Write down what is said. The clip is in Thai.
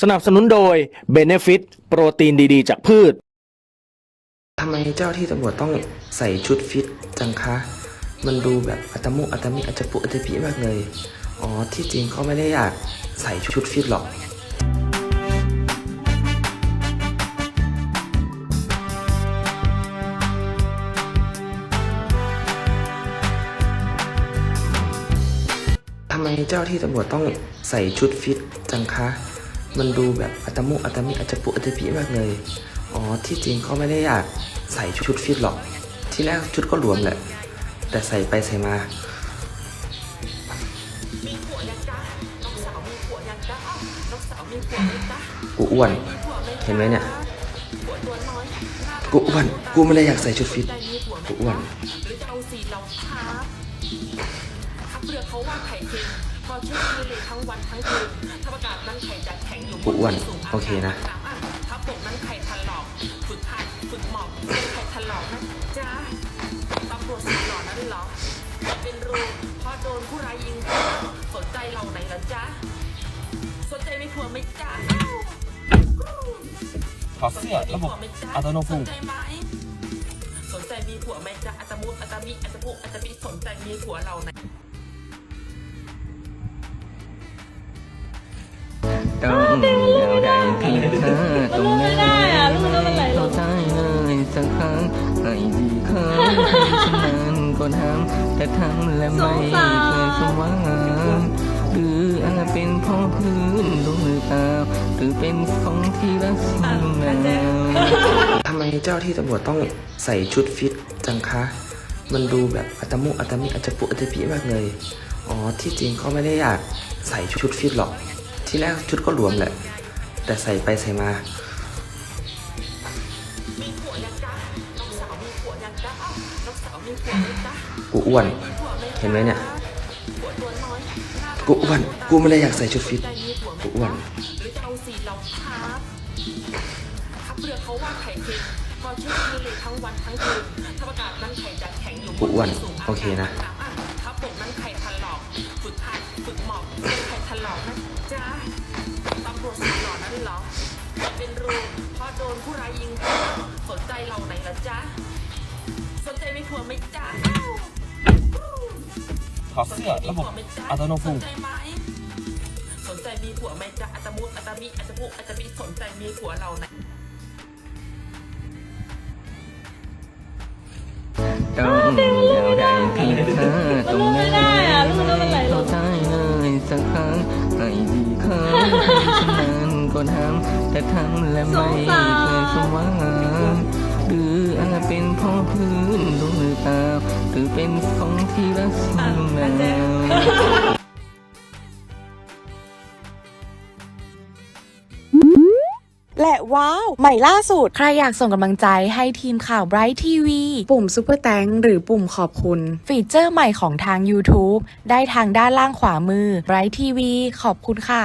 สนับสนุนโดย Benefit โปรตีนดีๆ จากพืช ทำไมเจ้าที่ตำรวจต้องใส่ชุดฟิตจังคะ มันดูแบบอัตมุอัตมิอัจจปุอัจจปิมากเลย อ๋อ ที่จริงเขาไม่ได้อยากใส่ชุดฟิตหรอก ทำไมเจ้าที่ตำรวจต้องใส่ชุดฟิตจังคะ มันดูแบบอัตมุอัตมิอัจจปุอัจจปิมากเลย อ๋อที่จริงเขาไม่ได้อยากใส่ชุดฟิตหรอก ที่แรกชุดก็หลวมแหละ แต่ใส่ไปใส่มา กูอ้วน เห็นไหมเนี่ย กูอ้วน กูไม่ได้อยากใส่ชุดฟิต กูอ้วนหรือจะเอาสีเราคาเปลือกเขาว่าไข่เค็ม พอชื่อไม่เลยทั้งวันทั้งคืนถ้าประกาศนั้นไข่จะแข็งอยู่บกูอ้วนสูงโอเคนะอ่ถ้าปกนั้นไข่ถลอก ฝึกหัดฝึกหมอบเป็นไข่ถลอกนะจ๊ะตำรวจสุดหล่อนั้นเหรอเป็นรูพอโดนผู้ร้ายยิงเข้าสนใจเราไหนล่ะจ๊ะสนใจมีผัวไหมจ๊ะถอดเสื้อระบบอัตโนฟูสนใจไหมสนใจมีผัวไหมจ๊ะอัตมุอัตมิอัตปุอัตมิสนใจมีผัวเราไหน ต้องเดียวใดที่เธอตรงนั้นไม่ได้อะลูกแล้วมันไหลลเข้าใจเลยสักครั้งให้ดีเคยฉันนั้นก็ทำแต่ทำและไม่เคยสมหวังหรืออาจเป็นพราะพื้นดูหรือเปล่าหรือเป็นของที่รักสิ่งงามทำไมเจ้าที่ตำรวจต้องใส่ชุดฟิตจังคะ มันดูแบบอัตมุอัตมิอัจปุอัจจปิมากเลย อ๋อ ที่จริงเขาไม่ได้อยากใส่ชุดฟิตหรอก ที่แรกชุดก็หลวมแหละ แต่ใส่ไปใส่มามีผัวยังจ๊ะน้องสาวมีผัวยังจ๊ะอ้าวน้องสาวมีผัวไหมจ๊ะกูอ้วน เห็นไหมเนี่ย กูอ้วน กูไม่ได้อยากใส่ชุดฟิต กูอ้วนกูอ้วน โอเคนะฝึกหมอบไข่ถลอก เป็นรูพอโดนผู้ร้ายยิงเข้าสนใจเราไหนล่ะจ๊ะ สนใจมีผัวไหมจ๊ะถอดเสื้อระบบอัตโนฟูสนใจไหมสนใจมีผัวไหมจ๊ะอัตมุอัตมิอัตปุอัตมิสนใจมีผัวเราไหนต้องเดียวใดที่เธอตรงนั้นไม่ได้อะลู ก็ทำแต่ทำและไม่เคยสมหวังหรืออาจเป็นพราะพื้นดูหรือเปล่าหรือเป็นของที่รักสิ่งงามและว้าว ใหม่ล่าสุด ใครอยากส่งกำลังใจให้ทีมข่าว Bright TV ปุ่ม Super t h a n k หรือปุ่มขอบคุณ ฟีเจอร์ใหม่ของทาง YouTube ได้ทางด้านล่างขวามือ Bright TV ขอบคุณค่ะ